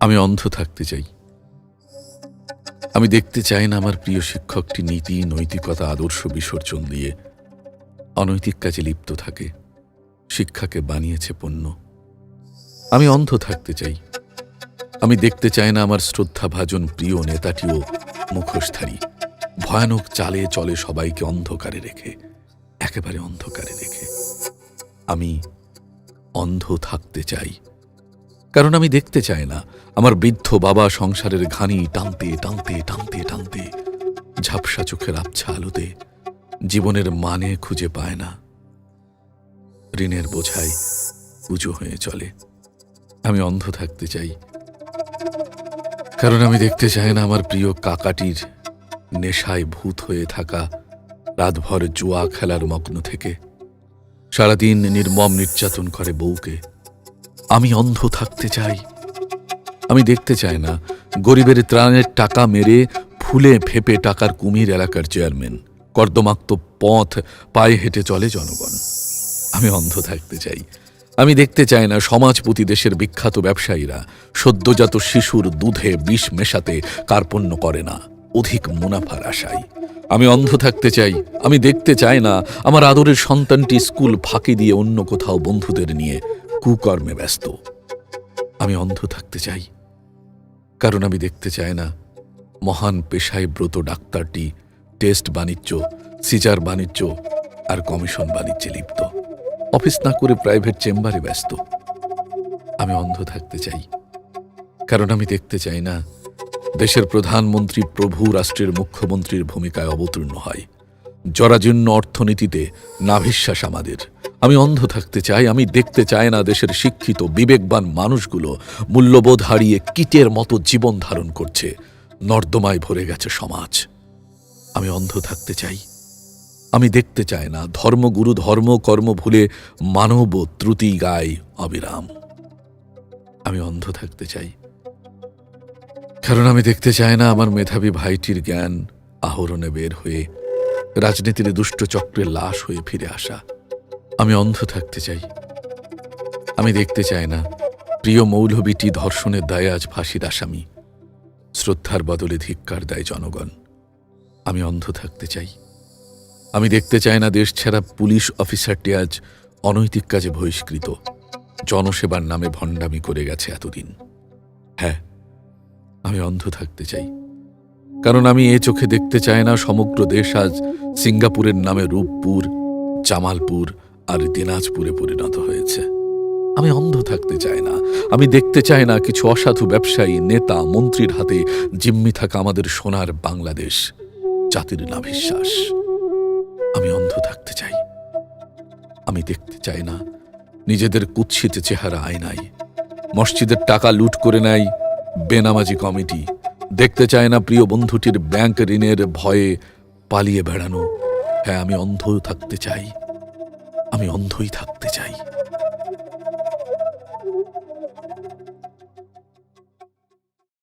আমি অন্ধ থাকতে চাই। আমি দেখতে চাই না আমার প্রিয় শিক্ষকটি নীতি, নৈতিকতা, আদর্শ বিসর্জন দিয়ে অনৈতিক কাজে লিপ্ত থাকে, শিক্ষাকে বানিয়েছে পণ্য। আমি অন্ধ থাকতে চাই। আমি দেখতে চাই না আমার শ্রদ্ধাভাজন প্রিয় নেতাটিও মুখোশধারী। ভয়ানক চালে চলে সবাইকে অন্ধকারে রেখে, একেবারে অন্ধকারে রেখে। আমি অন্ধ থাকতে চাই। কারণ আমি দেখতে চাই না। আমার বৃদ্ধ বাবা সংসারের ঘানি টানতে টানতে টানতে টানতে, ঝাপসা চোখের আবছা আলোতে জীবনের মানে খুঁজে পায় না। ঋণের বোঝায় পুজো হয়ে চলে। আমি অন্ধ থাকতে চাই। কারণ আমি দেখতে চাই না আমার প্রিয় কাকাটির নেশায় ভূত হয়ে থাকা রাতভর জুয়া খেলার মগ্ন থেকে। সারাদিন নির্মম নির্যাতন করে বউকে। আমি অন্ধ থাকতে চাই। আমি দেখতে চাই না। গরিবের ত্রাণের টাকা মেরে ফুলে ফেপে টাকার কুমির এলাকার চেয়ারম্যান। কর্দমাক্ত পথ পায়ে হেঁটে চলে জনগণ। আমি অন্ধ থাকতে চাই। আমি দেখতে চাই না সমাজপতি দেশের বিখ্যাত ব্যবসায়ীরা। সদ্যজাত শিশুর দুধে বিষ মেশাতে কার্পণ্য করে না। অধিক মুনাফার আশায়। আমি অন্ধ থাকতে চাই। আমি দেখতে চাই না আমার আদরের সন্তানটি স্কুল ফাঁকি দিয়ে অন্য কোথাও বন্ধুদের নিয়ে কুকর্মে ব্যস্ত। আমি অন্ধ থাকতে চাই। কারণ আমি দেখতে চাই না, মহান পেশায় ব্রত ডাক্তারটি, টেস্ট বাণিজ্য, সিজার বাণিজ্য আর কমিশন বাণিজ্যে লিপ্ত। অফিস না করে প্রাইভেট চেম্বারে ব্যস্ত। আমি অন্ধ থাকতে চাই। কারণ আমি দেখতে চাই না, দেশের প্রধানমন্ত্রী প্রভু রাষ্ট্রের মুখ্যমন্ত্রীর ভূমিকায় অবতীর্ণ হয়। জরাজীর্ণ অর্থনীতিতে নাভিশ্বাস আমাদের। আমি অন্ধ থাকতে চাই, আমি দেখতে চাই না দেশের শিক্ষিত, বিবেকবান মানুষগুলো মূল্যবোধ হারিয়ে কীটের মতো জীবন ধারণ করছে। নর্দমায় ভরে গেছে সমাজ। আমি অন্ধ থাকতে চাই। আমি দেখতে চাই না ধর্মগুরু ধর্ম, কর্ম ভুলে মানব ত্রুতি গায় অবিরাম। আমি অন্ধ থাকতে চাই। কারণ আমি দেখতে চাই না আমার মেধাবী ভাইটির জ্ঞান আহরণে বের হয়ে রাজনীতির দুষ্ট চক্রের লাশ হয়ে ফিরে আসা। আমি অন্ধ থাকতে চাই। আমি দেখতে চাই না। প্রিয় মৌলবীটি ধর্ষণের দায়ে আজ ফাঁসির আসামি। শ্রদ্ধার বদলে ধিক্কার দেয় জনগণ। আমি অন্ধ থাকতে চাই। আমি দেখতে চাই না দেশ ছাড়া পুলিশ অফিসারটি আজ অনৈতিক কাজে বহিষ্কৃত। জনসেবার নামে ভণ্ডামি করে গেছে এতদিন। হ্যাঁ আমি অন্ধ থাকতে চাই। কারণ আমি এ চোখে দেখতে চাই না সমগ্র দেশ আজ সিঙ্গাপুরের নামে রূপপুর, জামালপুর আর দিনাজপুরে পরিণত হয়েছে। আমি অন্ধ থাকতে চাই না। আমি দেখতে চাই না কিছু অসাধু ব্যবসায়ী, নেতা, মন্ত্রীর হাতে জিম্মি থাকা আমাদের সোনার বাংলাদেশ, জাতির নাভিশ্বাস। আমি অন্ধ থাকতে চাই। আমি দেখতে চাই না নিজেদের কুৎসিত চেহারা আয়নায়। মসজিদের টাকা লুট করে নেয় বেনামাজি কমিটি দেখতে চায় না প্রিয় বন্ধুটির ব্যাংক ঋণের ভয়ে পালিয়ে বেড়ানো। হ্যাঁ আমি অন্ধ থাকতে চাই। আমি অন্ধই থাকতে চাই।